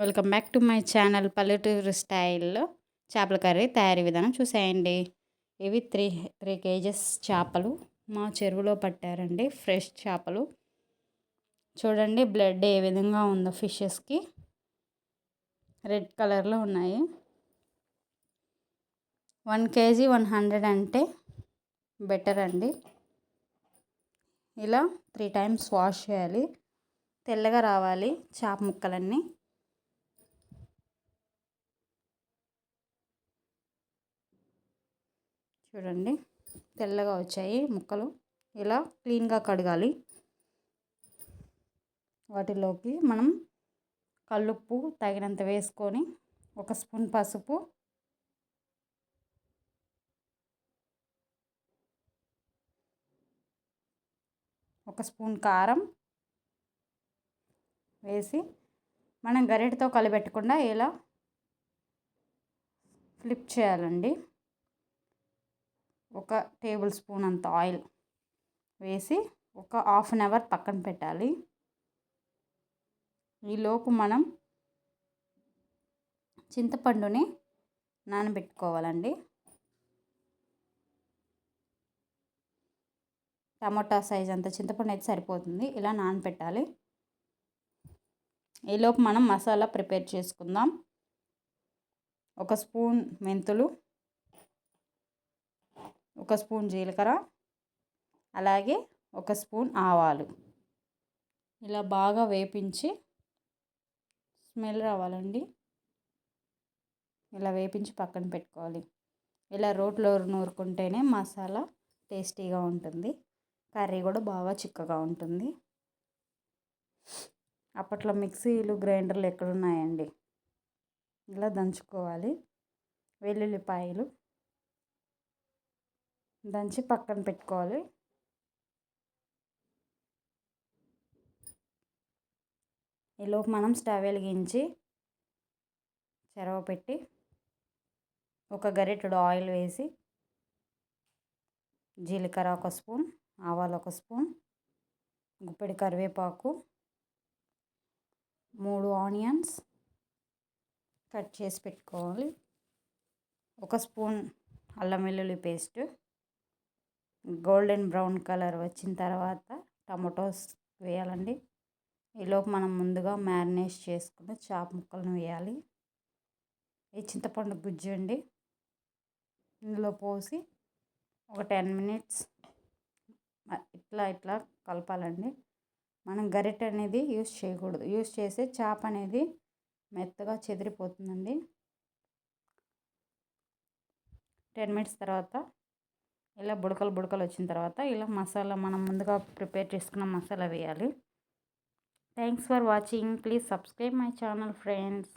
Welcome back to my channel పల్లెటూరు స్టైల్లో. చేపల కర్రీ తయారీ విధానం చూసేయండి. ఇవి త్రీ త్రీ కేజెస్ చేపలు. మా చెరువులో పట్టారండి ఫ్రెష్ చేపలు. చూడండి బ్లడ్ ఏ విధంగా ఉందో ఫిషెస్కి. రెడ్ కలర్లో ఉన్నాయి. వన్ కేజీ వన్ హండ్రెడ్ అంటే బెటర్ అండి. ఇలా త్రీ టైమ్స్ వాష్ చేయాలి. తెల్లగా రావాలి చేప ముక్కలన్నీ. చూడండి. తెల్లగా వచ్చాయి ముక్కలు. ఇలా క్లీన్గా కడగాలి. వాటిలోకి మనం కల్లుప్పు తగినంత వేసుకొని ఒక స్పూన్ పసుపు ఒక స్పూన్ కారం వేసి మనం గరిటతో కలిపెట్టకుండా ఇలా ఫ్లిప్ చేయాలండి. ఒక టేబుల్ స్పూన్ అంత ఆయిల్ వేసి ఒక హాఫ్ అన్ అవర్ పక్కన పెట్టాలి. ఈలోపు మనం చింతపండుని నానబెట్టుకోవాలండి. టమోటా సైజ్ అంత చింతపండు అయితే సరిపోతుంది. ఇలా నానబెట్టాలి. ఈలోపు మనం మసాలా ప్రిపేర్ చేసుకుందాం. ఒక స్పూన్ మెంతులు ఒక స్పూన్ జీలకర్ర అలాగే ఒక స్పూన్ ఆవాలు. ఇలా బాగా వేపించి స్మెల్ రావాలండి. ఇలా వేపించి పక్కన పెట్టుకోవాలి. ఇలా రోట్లో నూరుకుంటేనే మసాలా టేస్టీగా ఉంటుంది. కర్రీ కూడా బాగా చిక్కగా ఉంటుంది. అప్పట్లో మిక్సీలు గ్రైండర్లు ఎక్కడున్నాయండి? ఇలా దంచుకోవాలి. వెల్లుల్లిపాయలు దంచి పక్కన పెట్టుకోవాలి. ఈలోపు మనం స్టవ్ వెలిగించి చెరవ పెట్టి ఒక గరిటెడు ఆయిల్ వేసి జీలకర్ర ఒక స్పూన్ ఆవాలు ఒక స్పూన్ గుప్పెడి కరివేపాకు మూడు ఆనియన్స్ కట్ చేసి పెట్టుకోవాలి. ఒక స్పూన్ అల్లం వెల్లుల్లి పేస్ట్ గోల్డెన్ బ్రౌన్ కలర్ వచ్చిన తర్వాత టమాటోస్ వేయాలండి. ఈలోపు మనం ముందుగా మ్యారినేట్ చేసుకుని చేప ముక్కలను వేయాలి. ఈ చింతపండు గుజ్జు అండి. ఇందులో పోసి ఒక టెన్ మినిట్స్ ఇట్లా ఇట్లా కలపాలండి. మనం గరిటె అనేది యూస్ చేయకూడదు. యూస్ చేస్తే చేప అనేది మెత్తగా చెదిరిపోతుందండి. టెన్ మినిట్స్ తర్వాత ఇలా బుడకలు బుడకలు వచ్చిన తర్వాత ఇలా మసాలా మనం ముందుగా ప్రిపేర్ చేసుకున్న మసాలా వేయాలి. Thanks for watching. Please subscribe my channel friends.